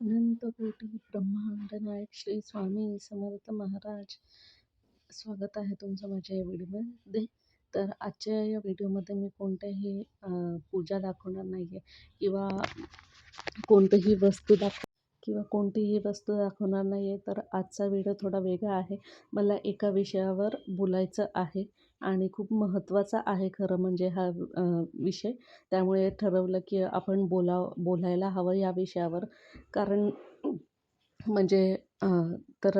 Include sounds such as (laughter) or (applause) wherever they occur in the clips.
अनंतकोटी ब्रह्मांड नायक श्री स्वामी समर्थ महाराज. स्वागत आहे तुमचं माझ्या या व्हिडिओमध्ये. तर आजच्या या व्हिडिओमध्ये मी कोणत्याही पूजा दाखवणार नाही आहे किंवा कोणतीही वस्तू दाखव किंवा कोणतीही वस्तू दाखवणार नाही आहे तर आजचा व्हिडिओ थोडा वेगळा आहे. मला एका विषयावर बोलायचं आहे. आणि खूप महत्त्वाचा आहे खरं म्हणजे हा विषय. त्यामुळे ठरवलं की आपण बोला बोलायला हवं या विषयावर. कारण म्हणजे तर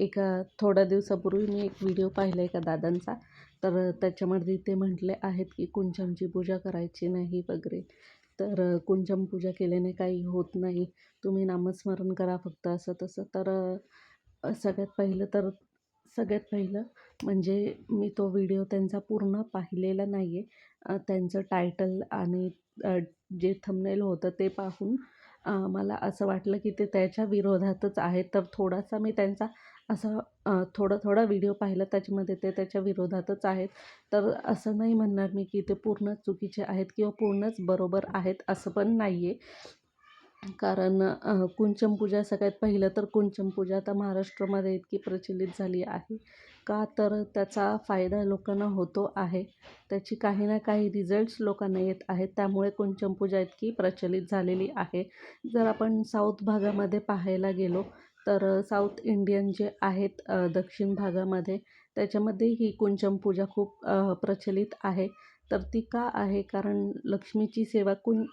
एका थोड्या दिवसापूर्वी मी एक व्हिडिओ पाहिला एका दादांचा. तर त्याच्यामध्ये ते म्हटले आहेत की कुंचमची पूजा करायची नाही वगैरे. तर कुंचम पूजा केल्याने काही होत नाही. तुम्ही नामस्मरण करा फक्त असं तसं. तर सगळ्यात पहिलं तर सगळ्यात पहिलं म्हणजे मी तो व्हिडिओ त्यांचा पूर्ण पाहिलेला नाही आहे त्यांचं टायटल आणि जे थंबनेल होतं ते पाहून मला असं वाटलं की ते त्याच्या विरोधातच आहे तर थोडासा मी त्यांचा असा थोडा थोडा व्हिडिओ पाहिला त्याच्यामध्ये ते त्याच्या विरोधातच आहेत. तर असं नाही म्हणणार मी की ते पूर्ण चुकीचे आहेत किंवा पूर्णच बरोबर आहेत असं पण नाही आहे कारण कुंचम पूजा सगळ्यात पहिलं तर कुंचम पूजा आता महाराष्ट्रामध्ये इतकी प्रचलित झाली आहे का तर त्याचा फायदा लोकांना होतो आहे. त्याची काही ना काही रिझल्ट्स लोकांना येत आहेत. त्यामुळे कुंचमपूजा इतकी प्रचलित झालेली आहे. जर आपण साऊथ भागामध्ये पाहायला गेलो तर साऊथ इंडियन जे आहेत दक्षिण भागामध्ये त्याच्यामध्ये ही कुंचम पूजा खूप प्रचलित आहे. तर ती का आहे? कारण लक्ष्मीची सेवा कुं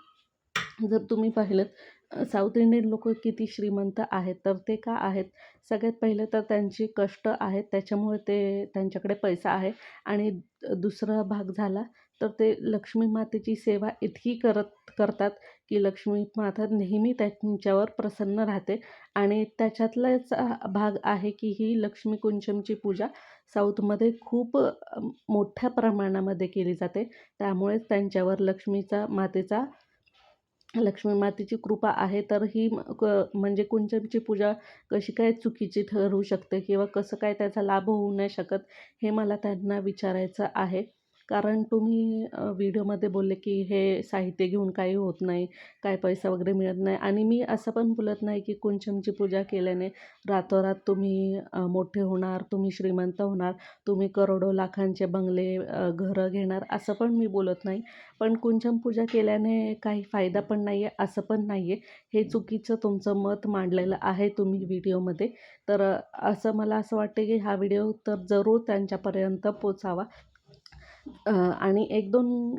जर तुम्ही पाहिलं साऊथ इंडियन लोक किती श्रीमंत आहेत तर ते का आहेत? सगळ्यात पहिलं तर त्यांची कष्ट आहेत त्याच्यामुळे ते त्यांच्याकडे पैसा आहे. आणि दुसरा भाग झाला तर ते लक्ष्मी मातेची सेवा इतकी करत करतात की लक्ष्मी माता नेहमी त्यांच्यावर प्रसन्न राहते. आणि त्याच्यातलाच भाग आहे की ही लक्ष्मी कुंचमची पूजा साऊथमध्ये खूप मोठ्या प्रमाणामध्ये केली जाते. त्यामुळेच त्यांच्यावर लक्ष्मीचा मातेचा लक्ष्मी मातेची कृपा आहे तर ही क म्हणजे कुंचनची पूजा कशी काय चुकीची ठरू शकते किंवा कसं काय त्याचा लाभ होऊ नाही शकत हे मला त्यांना विचारायचं आहे. कारण तुम्ही व्हिडिओमध्ये बोलले की हे साहित्य घेऊन काही होत नाही काय पैसा वगैरे मिळत नाही. आणि मी असं पण बोलत नाही की कुंचमची पूजा केल्याने रातोरात तुम्ही मोठे होणार तुम्ही श्रीमंत होणार तुम्ही करोडो लाखांचे बंगले घरं घेणार असं पण मी बोलत नाही. पण कुंचम पूजा केल्याने काही फायदा पण नाही आहे असं पण नाही आहे हे चुकीचं तुमचं मत मांडलेलं आहे तुम्ही व्हिडिओमध्ये. तर असं मला असं वाटते की हा व्हिडिओ तर जरूर त्यांच्यापर्यंत पोचावा. आणि एक दोन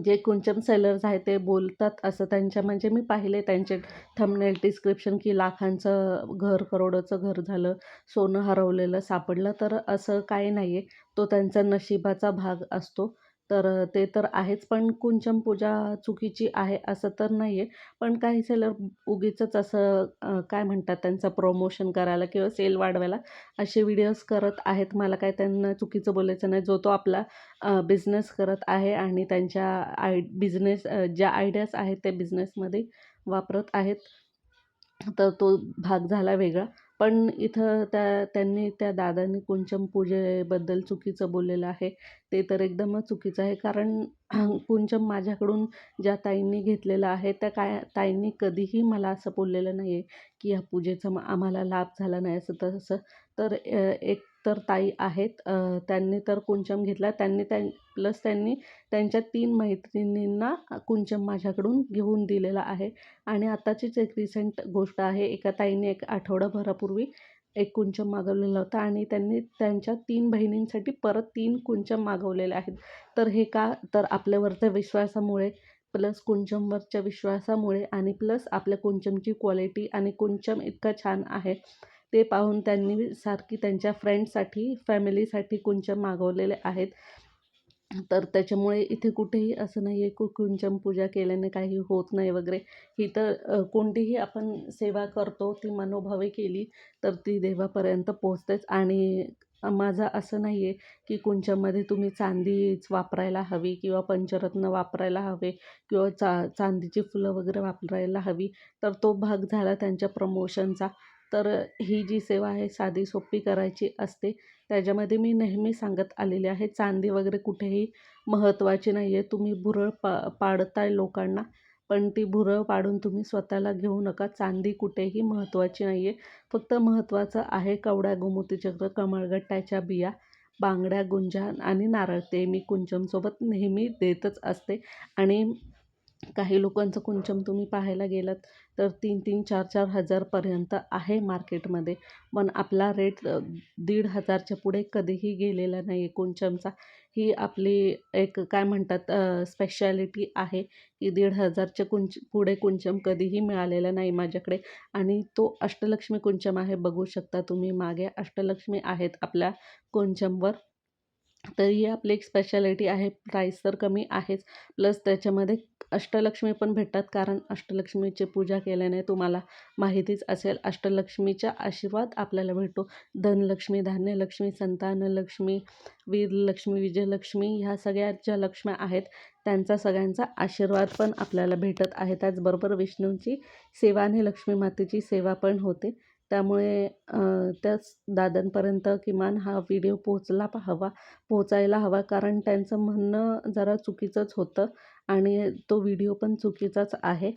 जे कुंचम सेलर्स आहे ते बोलतात असं त्यांच्या म्हणजे मी पाहिले त्यांचे थंबनेल डिस्क्रिप्शन की लाखांचं घर करोडोचं घर झालं सोनं हरवलेलं सापडलं तर असं काही नाही आहे तो त्यांचा नशिबाचा भाग असतो. तर ते तर आहेच पण कुंचम पूजा चुकीची आहे असं तर नाही आहे पण काही सेलर उगीचंच असं काय म्हणतात त्यांचं प्रमोशन करायला किंवा सेल वाढवायला असे व्हिडिओज करत आहेत. मला काय त्यांना चुकीचं बोलायचं नाही. जो तो आपला बिझनेस करत आहे आणि त्यांच्या आय बिझनेस ज्या आयडियाज आहेत त्या बिझनेसमध्ये वापरत आहेत तर तो भाग झाला वेगळा. पण इथं त्या त्यांनी त्या दादांनी कुंचम पूजेबद्दल चुकीचं बोललेलं आहे. ते तर एकदमच चुकीचं आहे. कारण (clears throat) कुंचम माझ्याकडून ज्या ताईंनी घेतलेलं आहे त्या काय ताईंनी कधीही मला असं बोललेलं नाही आहे की ह्या पूजेचा आम्हाला लाभ झाला नाही असं तसं. तर एक तर ताई आहेत. त्यांनी तर कुंचम घेतला. त्यांनी त्या प्लस त्यांनी त्यांच्या तीन मैत्रिणींना कुंचम माझ्याकडून घेऊन दिलेला आहे. आणि आताचीच एक रिसेंट गोष्ट आहे एका ताईने एक आठवडाभरापूर्वी एक कुंचम मागवलेला होता आणि त्यांनी त्यांच्या तीन बहिणींसाठी परत तीन कुंचम मागवलेले आहेत. तर हे का? तर आपल्यावरच्या विश्वासामुळे प्लस कुंचमवरच्या विश्वासामुळे आणि प्लस आपल्या कुंचमची क्वालिटी आणि कुंचम इतका छान आहे. ते पाहून त्यांनी सारखी त्यांच्या फ्रेंडसाठी फॅमिलीसाठी कुंचम मागवलेले आहेत. तर त्याच्यामुळे इथे कुठेही असं नाही आहे कु कुंचम पूजा केल्याने काही होत नाही वगैरे. ही तर कोणतीही आपण सेवा करतो ती मनोभावे केली तर ती देवापर्यंत पोहोचतेच. आणि माझं असं नाही आहे की कुंचममध्ये तुम्ही चांदीच वापरायला हवी किंवा पंचरत्न वापरायला हवे किंवा चा चांदीची फुलं वगैरे वापरायला हवी. तर तो भाग झाला त्यांच्या प्रमोशनचा तर ही जी सेवा आहे साधी सोपी करायची असते त्याच्यामध्ये मी नेहमी सांगत आलेली आहे चांदी वगैरे कुठेही महत्त्वाची नाही आहे तुम्ही भुरळ पा पाडताय लोकांना पण ती भुरळ पाडून तुम्ही स्वतःला घेऊ नका चांदी कुठेही महत्त्वाची नाही आहे फक्त महत्त्वाचं आहे कवड्या गोमूतीचक्र कमळगट्ट्याच्या बिया बांगड्या गुंजान आणि नारळ ते मी कुंचमसोबत नेहमी देतच असते आणि काही लोकांचं कुंचम तुम्ही पाहायला गेलात तर तीन तीन चार चार हजारपर्यंत आहे मार्केटमध्ये. पण आपला रेट दीड हजारच्या पुढे कधीही गेलेला नाही आहे कुंचमचा. ही आपली एक काय म्हणतात स्पेशालिटी आहे की दीड हजारच्या कुंच पुढे कुंचम कधीही मिळालेला नाही माझ्याकडे. आणि तो अष्टलक्ष्मी कुंचम आहे बघू शकता तुम्ही. मागे अष्टलक्ष्मी आहेत आपल्या कुंचमवर. तर ही आपली एक स्पेशालिटी आहे. प्राईस तर कमी आहेच. प्लस त्याच्यामध्ये अष्टलक्ष्मी पण भेटतात. कारण अष्टलक्ष्मीची पूजा केल्याने तुम्हाला माहितीच असेल अष्टलक्ष्मीचा आशीर्वाद आपल्याला भेटतो. धनलक्ष्मी धान्यलक्ष्मी संतानलक्ष्मी वीरलक्ष्मी विजयलक्ष्मी ह्या सगळ्या ज्या लक्ष्म्या आहेत. त्यांचा सगळ्यांचा आशीर्वाद पण आपल्याला भेटत आहे. त्याचबरोबर विष्णूंची सेवा आणि लक्ष्मी मातेची सेवा पण होते. त्यामुळे त्याच दादांपर्यंत किमान हा व्हिडिओ पोचला हवा पोचायला हवा. कारण त्यांचं म्हणणं जरा चुकीचंच होतं आणि तो व्हिडिओ पण चुकीचाच आहे.